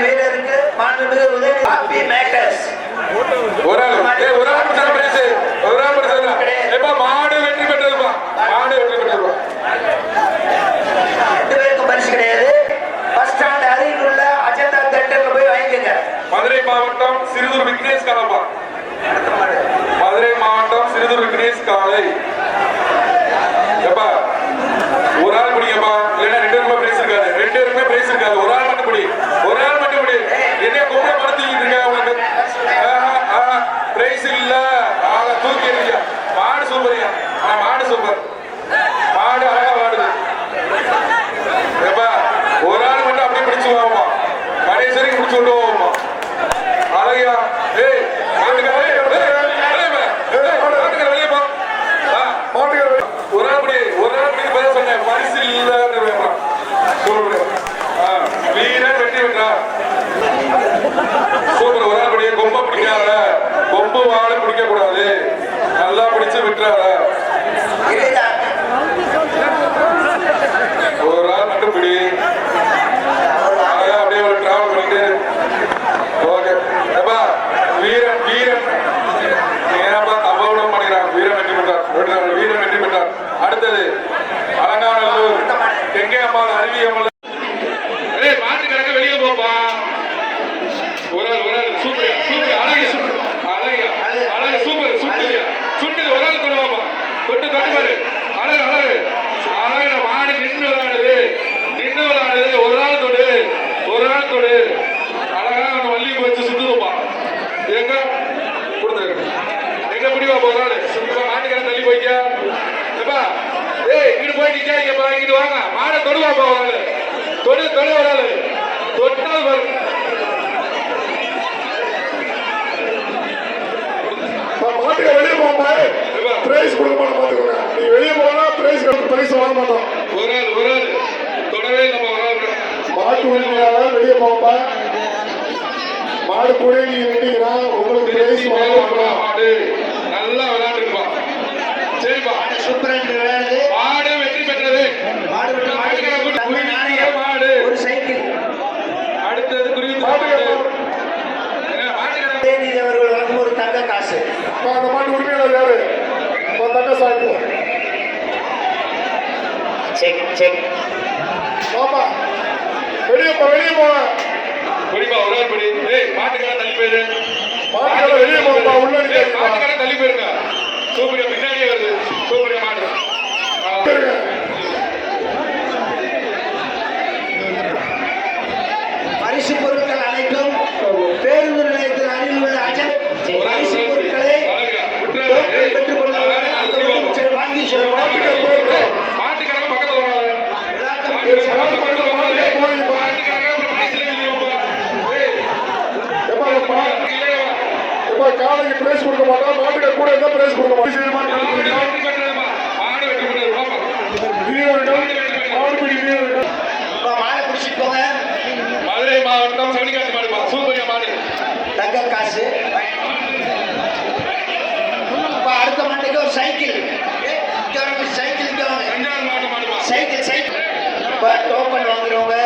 வீரருக்கு மாண்புமிகு உதவி. ஹாப்பி மேக்கர்ஸ் ஒரு ஆள் ஏய், ஒரு ஆள் மட்டும் பிரைஸ் ஒரு ஆள் மட்டும் சொல்லுங்க எப்ப மாடு வெற்றி பெற்றதுப்பா மாடு வெற்றி பெற்றதுப்பா ரெண்டு பேருக்கும் பரிசு கிடையாது பஸ் ஸ்டாண்ட் அருகில் உள்ள அஜந்தா தேட்டர்ல போய் வாங்கிக்கோங்க மதுரை மாவட்டம் சிறுதூர் விக்னேஷ் காலப்பா அடுத்த மாடு மதுரை மாவட்டம் சிறுதூர் விக்னேஷ் காலை எப்பா ஒரு ஆள் பிடிங்கப்பா இல்லைன்னா ரெண்டு பேருமே பிரைஸ் இருக்காது ரெண்டு பேருமே பிரைஸ் இருக்காது ஒரு ஆள் மட்டும் பிடி ஒரு ஆள் மட்டும் பிடி என்ன கும்பிட படுத்திக்கிட்டு இருக்க உனக்கு பிரைஸ் இல்ல ஆளை தூக்கி எறிங்க மாடு சூப்பரியா ஆனா மாடு சூப்பர் மாடு அழகா வாடுது எப்பா ஒரு ஆள் மட்டும் அப்படியே பிடிச்சு வாமா கடைசி வரைக்கும் பிடிச்சு கொண்டு போவோமா அழகியா ஏய் மாட்டுக்கார ஏய், ஏய், வெளியே போ. ஏய், மாட்டுக்கார வெளியே போ. ஆ, மாட்டுக்கார வெளியே. ஒரு ஆள் படி ஒரு ஆள் படி பதில் சொன்னேன் பரிசு இல்லைன்னு வேண்டாம் சூப்பர் ஆ, வீரன் வெற்றி பெற்றா சூப்பர் ஒரு ஆள் படியே கொம்ப பிடிக்காத கொம்பு வாழை பிடிக்க கூடாது நல்லா பிடிச்சு விட்டுறாத இதுதான் ஒரு ஆள் மட்டும் பிடி அழகா அப்படியே ஒரு டிராவல் பண்ணிட்டு ஓகே ஏப்பா வீரன் வீரன் ஏப்பா தவறும் பண்ணிக்கிறான் வீரன் வெற்றி பெற்றார் வீரன் வீரன் வெற்றி பெற்றார் அடுத்தது அலங்காநல்லூர் கெங்கை அம்மா அருவி அம்மா ஏய் மாட்டு கிடக்க ஒரு ஆள் ஒரு ஆள் சூப்பர் சூப்பர் அழகு. சூப்பர் அழகு. அழகு. சூப்பர் சுட்டுது சுட்டுது ஒரு ஆள் கொண்டு தொட்டு தொட்டு பாரு. அழகு அழகு. நம்ம மாடு நின்று விளையாடுது நின்று விளையாடுது ஒரு ஆள் தொடு. ஒரு ஆள் தொடு. அழகா நம்ம வள்ளி வச்சு சுத்துதுப்பா எங்க? கொடுத்துரு எங்க முடிவா ஒரு ஆள்? சுத்தமா தள்ளி போய்க்க எப்பா? ஏய் இங்கிட்டு போய் நிக்காதீங்கப்பா. இங்கிட்டு வாங்க. மாடை தொடுவாப்பா ஒரு ஆளு. தொடு தொடு ஒரு ஆளு. தொட்டால் பாரு மாட்டுக்க வெளியே போகும்போது பிரைஸ் கொடுக்க மாட்டோம் பாத்துக்கோங்க நீ வெளியே போனா பிரைஸ் பிரைஸ் வாங்க மாட்டோம். ஒரு ஆள் ஒரு ஆள் தொடவே நம்ம மாட்டு உரிமையாளர் வெளியே போகும்பா மாடு கூட நீங்க நின்றீங்கன்னா உங்களுக்கு பிரைஸ் வாங்க மாட்டோம். மாடு. நல்லா விளையாண்டுருப்பா சரிப்பா சூப்பரன் விளையாடுது மாடு வெற்றி பெற்றது மாடு விட்டு மாட்டுக்கார கூட்டு தங்க குருவி நாணயம் மாடு ஒரு சைக்கிள் அடுத்தது குருவி மாட்டுக்கு மாடு என்ன, மாட்டுக்கார உதயநிதி அவர்கள் வழங்கும் ஒரு தங்க காசு மாட்டு உரிமையாளர் யாரு? தங்க சாய்ப்பு செக் செக். பாப்பா வெளியே போ வெளியே போங்க குடிப்பா ஒரு ஆள் படி ஏய் மாட்டுக்கார தள்ளி போயிரு. மாட்டுக்கார வெளியே போங்கப்பா உள்ள நிக்காதீங்கப்பா. மாட்டுக்கார தள்ளி போயிருங்க. சூப்பரியா பின்னாடியே வருது. சூப்பரியா மாடு ஆ. இருங்க. பரிசு பொருட்கள் அனைத்தும் பேருந்து நிலையத்தில் அருகில் உள்ள அஜன் பரிசு பொருட்களை டோக்கன் பெற்றுக் கொள்ளுங்கள் அந்த வழியில் சென்று வாங்கி செல்லுங்கள் மாட்டுக்காரங்க பக்கத்துல வராது எப்பா, எப்பா, எப்பா, காளைக்கு பிரைஸ் கொடுக்க மாட்டோம் மாட்டுக்கு கூட இருந்தா பிரைஸ் கொடுக்க மாட்டோம் வீரர்கள் மாடுபிடி வீரர்கள் இப்போ மாலை பிடிச்சிட்டு போங்க மதுரை மாவட்டம் சவுளிக்காட்டு மாடுப்பா சூப்பரியா மாடு தங்க காசு? இப்போ அடுத்த மாட்டுக்கு ஒரு சைக்கிள். Cycle cycle cycle. இப்போ டோக்கன் வாங்குறவங்க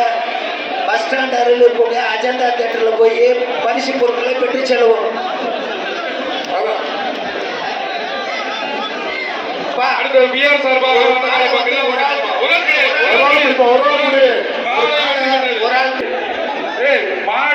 பஸ் ஸ்டாண்ட் அருகில் இருக்கக்கூடிய அஜந்தா தேட்டரில் போய் பரிசு பொருட்களை பெற்று செலவும் பிஆர் சார்பாக. ஒரு ஆள் ஒரு ஆள். ஒரு ஆள்.